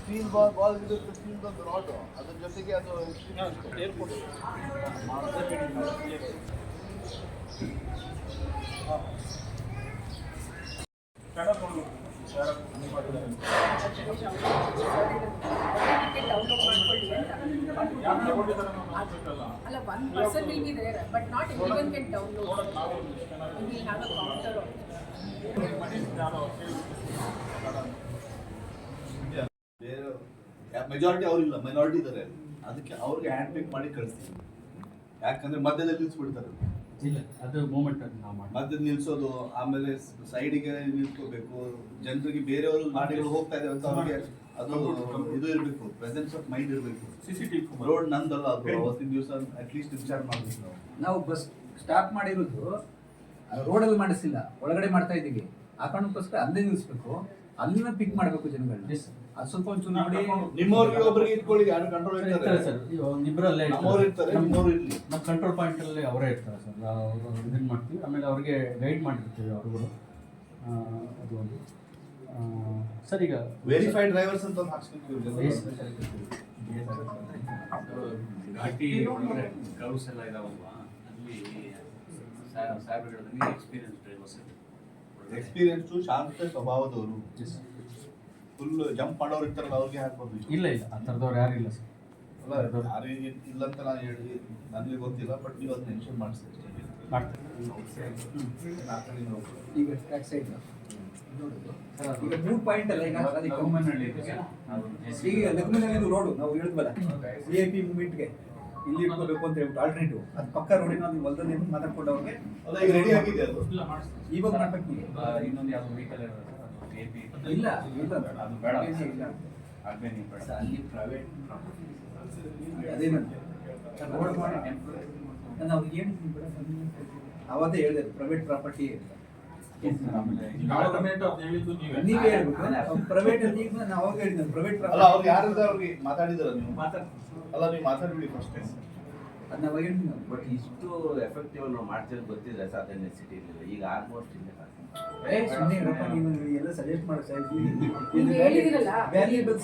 Steel ball ball ಇರುತ್ತೆ steel ಒಂದು rod ಅದ್ರ ಜೊತೆಗೆ ಅದು ಏರ್ಪೋರ್ಟ್ ಅಲ್ಲ one person will be there but not everyone can download we have a counter ಬೇರೆ ಮೆಜಾರಿಟಿ ಅವರಿಲ್ಲ ಮೈನಾರಿಟಿ ಇದ್ದಾರೆ ಅದಕ್ಕೆ ಅವ್ರಿಗೆ ಹ್ಯಾಂಡ್ ಪಿಕ್ ಮಾಡಿ ಕಳಿಸ್ತೀವಿ ಯಾಕಂದ್ರೆ ಮಧ್ಯದಲ್ಲಿ ನಿಲ್ಸ್ಬಿಡ್ತಾರೆ. ಇಲ್ಲ ಅದು ಮೂಮೆಂಟ್ ಅದು ನಾವು ಮಾಡಿ ಮಧ್ಯದಲ್ಲಿ ನಿಲ್ಸೋದು ಆಮೇಲೆ ಸೈಡಿಗೆ ನಿಲ್ಕೋಬೇಕು ಜನರಿಗೆ ಬೇರೆಯವರು ಗಾಡಿಗಳು ಹೋಗ್ತಾ ಇದಾವೆ ಅಂತ ಅವ್ರಿಗೆ ಅದು ಇದು ಇರಬೇಕು ಪ್ರೆಸೆನ್ಸ್ ಆಫ್ ಮೈಂಡ್ ಇರಬೇಕು. CCTV ರೋಡ್ ನಂದಲ್ಲ ಅದು ಅವತ್ತಿನ ದಿವಸ ಅಟ್ಲೀಸ್ಟ್ ವಿಚಾರ ಮಾಡಬೇಕು ನಾವು. ನಾವು ಬಸ್ ಸ್ಟಾಪ್ ಮಾಡಿರೋದು ರೋಡಲ್ಲಿ ಮಾಡಿಸಿಲ್ಲ ಒಳಗಡೆ ಮಾಡ್ತಾ ಇದ್ದೀವಿ. ಆ ಕಾರಣಕ್ಕೋಸ್ಕರ ಅಲ್ಲೇ ನಿಲ್ಲಿಸ್ಬೇಕು. ಅಲ್ಲಿನ ಪಿಕ್ ಮಾಡಬೇಕು ಜನಗಳನ್ನ. ಅದು ಸ್ವಲ್ಪ ಒಂಚೂರು ನೋಡಿ ನಿಮ್ಮವ್ರಿಗೆ ಒಬ್ಬರಿಗೆ ಇಟ್ಕೊಳ್ಳಿ ಯಾರು ಕಂಟ್ರೋಲ್ ಇರ್ತಾರೆ. ಸರ್. ಇಬ್ಬರಲ್ಲೇ ನಮ್ಮವ್ರು ಇರ್ತಾರೆ ನಿಮ್ಮವ್ರು ಇರ್ಲಿ. ನಮ್ಮ ಕಂಟ್ರೋಲ್ ಪಾಯಿಂಟ್ ಅಲ್ಲಿ ಅವರೇ ಇರ್ತಾರೆ ಸರ್. ನಾವು ಇದನ್ನ ಮಾಡ್ತೀವಿ. ಆಮೇಲೆ ಅವ್ರಿಗೆ ಗೈಡ್ ಮಾಡಿರ್ತೀವಿ ಅವರುಗಳು. ಅದು ಒಂದು. ಆ, ಸರ್ ಈಗ ವೆರಿಫೈಡ್ ಡ್ರೈವರ್ಸ್ ಅಂತ ಒಂದು ಎಲ್ಲ ಇದಾವಲ್ವಾ? ಅಲ್ಲಿ ಸಾ- ಸಾಹೇಬ್ರು ಹೇಳಿದಂಗೆ ಎಕ್ಸ್ಪೀರಿಯನ್ಸ್ ಡ್ರೈವರ್ಸ್ ಎಕ್ಸ್ಪೀರಿಯನ್ಸ್ ಶಾಂತ ಸ್ವಭಾವದವರು. ಫುಲ್ ಜಂಪ್ ಮಾಡೋರು ಇರ್ತಾರಲ್ಲ ಅವ್ರಿಗೆ ಹಾಕ್ಬೋದು. ಇಲ್ಲ ಇಲ್ಲ ಆ ಥರದವ್ರು ಯಾರು ಇಲ್ಲ ಸರ್. ಅಲ್ಲ ಯಾರು ಇಲ್ಲ ಅಂತ ನಾನು ಹೇಳಿ ನನಗೆ ಗೊತ್ತಿಲ್ಲ ಬಟ್ ನೀವು ಅದನ್ನ ಮೆನ್ಷನ್ ಮಾಡಿಸಿ. ಮಾಡ್ತೀವಿ ಈಗ ಮೂರು ಪಾಯಿಂಟ್ ಅಲ್ಲ ಅದಕ್ಕೆ. ರೋಡು ನಾವು ಹೇಳಿದ್ವಲ್ಲ. ವಿ ಐ ಪಿ ಮೂವ್ಮೆಂಟ್ಗೆ ಇಲ್ಲಿ ಇಟ್ಕೋಬೇಕು ಅಂತ ಹೇಳ್ಬಿಟ್ಟು ಆಲ್ಟರ್ನೇಟಿವ್ ಅದು ಪಕ್ಕ ರೋಡಿನ ನೀವು ಹೊಲದಲ್ಲಿ ಮಾತಾಡ್ಕೊಂಡು ಅವ್ರಿಗೆ ಅಲ್ಲ ಈಗ ರೆಡಿ ಆಗಿದೆ ಅದು. ಇವಾಗ ಮಾಡ್ಬೇಕು. ಇನ್ನೊಂದು ಯಾವ್ದು ವೆಹಿಕಲ್ ಇಲ್ಲ ಇಲ್ಲ. ಅದು ಬೇಡ. ನೀವು ಅಲ್ಲಿ ಪ್ರೈವೇಟ್ ಅದೇನಂತೆ ರೋಡ್ ಮಾಡಿ ನಾನು ಅವ್ರಿಗೆ ಹೇಳಿದ್ದೀನಿ ಬಿಡ ಅವತ್ತೇ ಹೇಳಿದೆ ಪ್ರೈವೇಟ್ ಪ್ರಾಪರ್ಟಿ ಅಂತ ಆಮೇಲೆ ನೀವೇ? ಹೇಳ್ಬೇಕು. ಪ್ರೈವೇಟ್ ಅಲ್ಲಿ ಈಗ ನಾನು ಅವಾಗ ಹೇಳಿದ್ದೆ ಪ್ರೈವೇಟ್ ಅಲ್ಲ ಅವ್ರು ಯಾರಿಂದ ಅವ್ರಿಗೆ ಮಾತಾಡಿದಾರ ನೀವು? ಅಲ್ಲ ನೀವು ಮಾತಾಡ್ಬಿಡಿ ಫಸ್ಟ್ ಅದನ್ನ ಅವಾಗ. ಬಟ್ ಇಷ್ಟು ಎಫೆಕ್ಟಿವ್ ನಾವು ಮಾಡ್ತಿರೋದು ಗೊತ್ತಿಲ್ಲ ಸಾಧನೆ ಸಿಟಿ ಈಗ ಆಲ್ಮೋಸ್ಟ್ ಇಲ್ಲೇ ವ್ಯಾಲ್ಯೂಬಲ್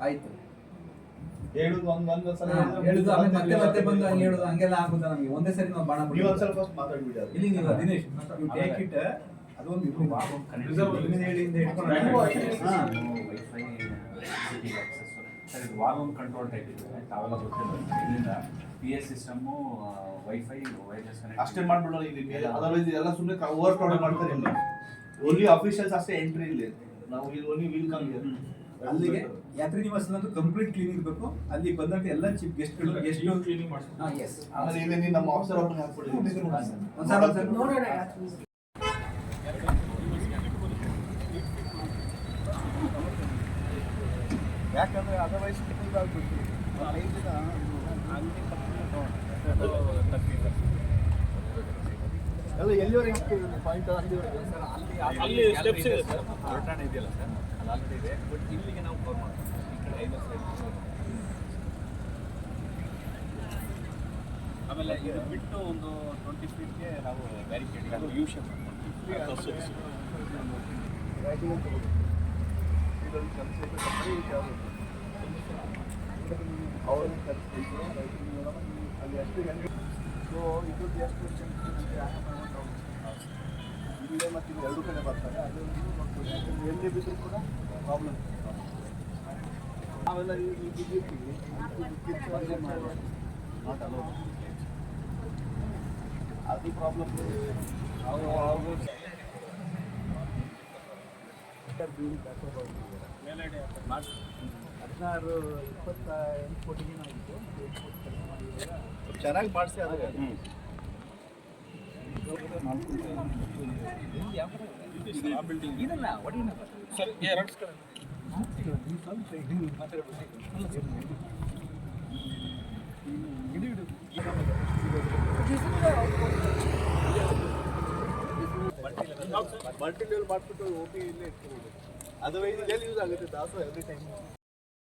ಆಯ್ತು ಹೇಳುದು ಒಂದ್ ಒಂದ್ ಸಲ ಹೇಳುದು ಆಮೇಲೆ ಮತ್ತೆ ಮತ್ತೆ ಬಂದು ಹಂಗೆ ಹೇಳುದು ಹಂಗೆಲ್ಲ ಆಗುದ ನಮಗೆ? ಒಂದೇ ಸರಿ ನಾವು ಬಾಣ ನೀವು ಒಂದ್ಸಲ ಫಸ್ಟ್ ಮಾತಾಡ್ಬಿಡಿ ಇಲ್ಲಿ ನೀವು ದಿನೇಶ್ ಯು ಟೇಕ್ ಇಟ್ ಅದೊಂದು ಇದು. ಹೇಳಿಂದ ಹಿಡ್ಕೊಂಡು ಹಾ. ವೈಫೈ ಸರ್ ಇದು ಕಂಟ್ರೋಲ್ ಟೈಪ್ ಇದೆ. ತಾವೆಲ್ಲ ಗೊತ್ತಿಲ್ಲ. ಇಲ್ಲಿಂದ P S system wifi wireless ಅಷ್ಟೇ ಮಾಡ್ಬಿಡೋಣ ಇಲ್ಲಿ ಅದರ್ವೈಸ್ ಎಲ್ಲ. ಸುಮ್ಮನೆ ಓವರ್ ಕ್ರೌಡ್ ಮಾಡ್ತಾರೆ ಇಲ್ಲಿ. ಓನ್ಲಿ ಅಫಿಷಿಯಲ್ಸ್ ಅಷ್ಟೇ ಎಂಟ್ರಿ ಇಲ್ಲಿ. ನಾವು ಇಲ್ಲಿ ಓನ್ಲಿ ವಿಲ್ ಕಮ್ ಅಲ್ಲಿಗೆ ಯಾತ್ರಿ ನಿವಾಸ ಅಂತೂ ಕಂಪ್ಲೀಟ್ ಕ್ಲೀನ್ ಇರಬೇಕು. ಅಲ್ಲಿ ಬಂದಂತ ಎಲ್ಲ ಚೀಫ್ ಗೆಸ್ಟ್ಗಳು ಗೆಸ್ಟ್ ಕ್ಲೀನಿಂಗ್ ಹಾ ಎಸ್ ಆಮೇಲೆ ಇಲ್ಲಿ ನೀವು ನಮ್ಮ ಆಫೀಸರ್ ಅವ್ರನ್ನ ಹಾಕ್ಬಿಡಿ ನೋಡೋಣ ಯಾಕೆ ಯಾಕಂದ್ರೆ ಅದರ್ವೈಸ್ ಇದಾಗ್ಬಿಟ್ಟು ಎಲ್ಲ ಎಲ್ಲಿವರೆಗೆ ಪಾಯಿಂಟ್ ಅಲ್ಲಿ ಸ್ಟೆಪ್ಸ್ ಇದೆ ಸರ್. ಹೊರಟಾಣೆ ಇದೆಯಲ್ಲ ಸರ್. ಅದು ಆಲ್ರೆಡಿ ಇದೆ. ಬಟ್ ಇಲ್ಲಿಗೆ ನಾವು ಕವರ್ ಮಾಡ್ತೀವಿ. ಈ ಕಡೆ ಐದು ಆಮೇಲೆ ಇದು ಬಿಟ್ಟು ಒಂದು ಟ್ವೆಂಟಿ ಫೀಟ್ಗೆ ನಾವು ಬ್ಯಾರಿಕೇಡ್ ಯು ಶೇಪ್ ರೈಟಿಂಗ್ ಅಂತ ಹೋಗಿ ಇದರಲ್ಲಿ ಕೆಲಸ ಇದೆ ಕಂಪನಿ ಯಾವುದು ಅವ್ರನ್ನ ಕರೆಸ್ಬೇಕು ರೈಟಿಂಗ್ ನೋಡೋಣ ಅಲ್ಲಿ ಎಷ್ಟು ಗಂಟೆ ಸೊ ಇದ್ರದ್ದು ಎಷ್ಟು ಇಲ್ಲೇ ಮತ್ತು ಇಲ್ಲಿ ಎರಡು ಕಡೆ ಬರ್ತಾರೆ ಅದು ನೋಡ್ಕೊಳ್ಳಿ ಯಾಕಂದ್ರೆ ಎಲ್ಲಿ ಬಿದ್ದರೂ ಕೂಡ ಪ್ರಾಬ್ಲಮ್ ನಾವೆಲ್ಲ ಇಲ್ಲಿ ಬಿದ್ದಿರ್ತೀವಿ ನಾಟ್ ಅಲೋ ಅದು ಪ್ರಾಬ್ಲಮ್ ನಾವು ಅವ್ರು ಹದಿನಾರು ಇಪ್ಪತ್ತ ಎಂಟು ಕೋಟಿಗೆ ಚೆನ್ನಾಗಿ ಮಾಡಿಸಿ ಅದೇ. ಮಲ್ಟಿ ಲೆವೆಲ್ ಮಾಡಿಬಿಟ್ಟು ಓಪಿ ಪಿ ಇಲ್ಲೇ ಇಟ್ಕೊಬೋದು ಅದು ಎಲ್ಲಿ ಯೂಸ್ ಆಗುತ್ತೆ ದಾಸು ಎವ್ರಿ ಟೈಮ್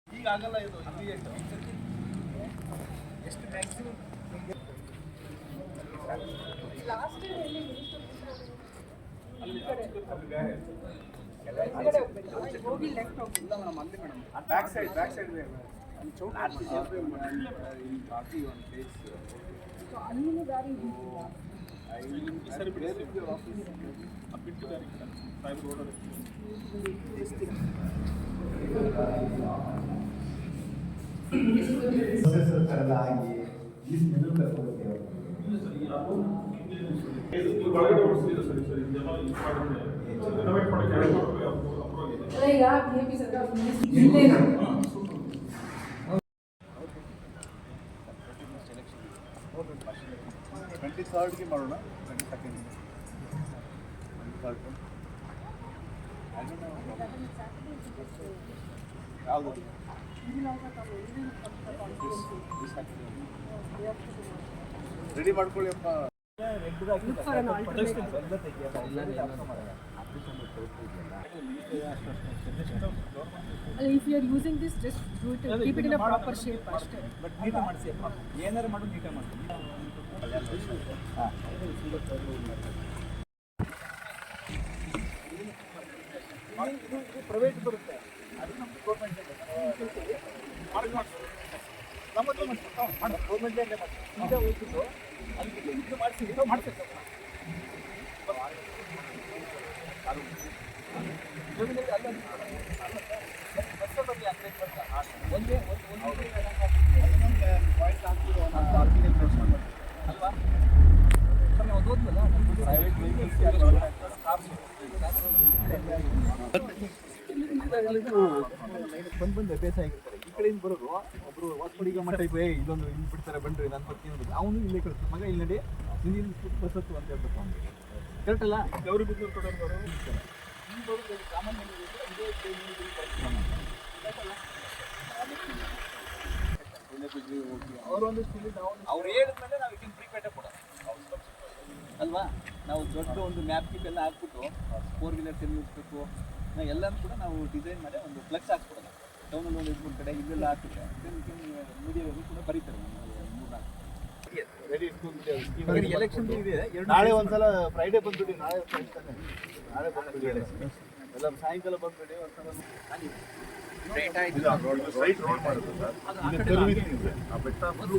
ಈಗ ಆಗಲ್ಲ ಇದು ಇಮಿಡಿಯೇಟ್ ಎಷ್ಟು ಮ್ಯಾಕ್ಸಿಮಮ್ ಲಾಸ್ಟ್ ಟೈಮ್ ಎಲ್ಲಿ ಈ ಕಡೆ ಈ ಕಡೆ ಹೋಗ್ಬೇಕು ಹೋಗಿ ಲೆಫ್ಟ್ ಹೋಗ್ಬೇಕು back side back side so ಅಲ್ಲಿನ ದಾರಿ ಇದಿಲ್ಲ. ಅಲ್ಲ, ಈಗ KP ಸರ್ಕಾರ ಇಲ್ಲೇನು? ಟ್ವೆಂಟಿ ಥರ್ಡ್ಗೆ ಮಾಡೋಣ ಟ್ವೆಂಟಿ ಸೆಕೆಂಡ್ ಟ್ವೆಂಟಿ ರೆಡಿ ಮಾಡ್ಕೊಳ್ಳಿ ಅಪ್ಪ. Red using this just to proper shape ಅಷ್ಟೇ. But ನೀಟು ಮಾಡ್ಸಿ ಅಪ್ಪ. ಏನರ ಮಾಡೋ ನೀಟು ಮಾಡ್ತೀನಿ ಕಲ್ಯಾಣ ದೇಶ ಪ್ರೈವೇಟ್ ಕುರುತ ಅದು ನಮ್ಮ ಗೌರ್ಮೆಂಟ್ ಗೌರ್ಮೆಂಟ್ ಈಗ ಹೋಗ್ಬಿಟ್ಟು ಅಲ್ಲಿ ಇದು ಇದು ಮಾಡ್ಬೇಕು ಜಮೀನಲ್ಲಿ ಅಲ್ಲ ಬಸ್ಸಲ್ಲಿ ಅಂದ್ರೆ ಒಂದೇ ಒಂದು ಒಂದು ಪಾಯಿಂಟ್ ಹಾಕ್ಬಿಡು ಅಲ್ವಾ ಸರ್ ನಾವು ಓದ್ವಲ್ಲ ಪ್ರೈವೇಟ್ ಬಂದು ಬಂದು ಅಭ್ಯಾಸ ಆಗಿರ್ತಾರೆ ಈ ಕಡೆಯಿಂದ ಬರೋರು ಒಬ್ರು ವಾಸ್ಪಡಿಗೆ ಮಟ್ಟ ಏ ಇದೊಂದು ಇಲ್ಲಿ ಬಿಡ್ತಾರೆ ಬನ್ರಿ ನಾನು ಬರ್ತೀನಿ ಅವನು ಇಲ್ಲೇ ಮಗ ಇಲ್ಲಿ ನಡಿ ನೀನು ಇಲ್ಲಿ ಬಸ್ ಅಂತ ಹೇಳ್ಬೇಕು ಕರೆಕ್ಟ್ ಅಲ್ಲ ಗೌರಿ ಬಿದ್ದು ಬರೋದು ಸಾಮಾನ್ಯ ಅವರು ಒಂದಿಷ್ಟು ಅವ್ರು ಹೇಳಿದ್ಮೇಲೆ ನಾವು ಇದನ್ನ ಪ್ರೀಪೇಟೆ ಕೊಡೋದು ಅಲ್ವಾ? ನಾವು ದೊಡ್ಡ ಒಂದು ಮ್ಯಾಪ್ ಕಿಪ್ ಎಲ್ಲ ಹಾಕ್ಬಿಟ್ಟು ಫೋರ್ ವೀಲರ್ ಎಲ್ಲಿ ನಿಲ್ಲಿಸ್ಬೇಕು ನಾವು ಎಲ್ಲನೂ ಕೂಡ ನಾವು ಡಿಸೈನ್ ಮಾಡಿ ಒಂದು ಫ್ಲೆಕ್ಸ್ ಹಾಕ್ಬಿಡೋಣ ಟೌನಲ್ಲಿ ಒಂದು ಮೂರು ಕಡೆ ಇಲ್ಲೆಲ್ಲ ಹಾಕಿದ್ರೆ ಮೀಡಿಯಾಗಳು ಕೂಡ ಬರೀತಾರೆ ಮೂರ್ನಾಲ್ಕು ಎಲೆಕ್ಷನ್ ಇದೆ ಎರಡು ನಾಳೆ ಒಂದ್ಸಲ ಫ್ರೈಡೇ ಬಂದ್ಬಿಡಿ ನಾಳೆ ನಾಳೆ ಬಂದ್ಬಿಡಿ ಎಲ್ಲ. ಸಾಯಂಕಾಲ ಬಂದ್ಬಿಡಿ ಒಂದ್ಸಲ ಸ್ಟ್ರೈಟ್ ರೋಡ್ ಮಾಡೋದು ಸರ್. ಬೆಟ್ಟ ಒಂದು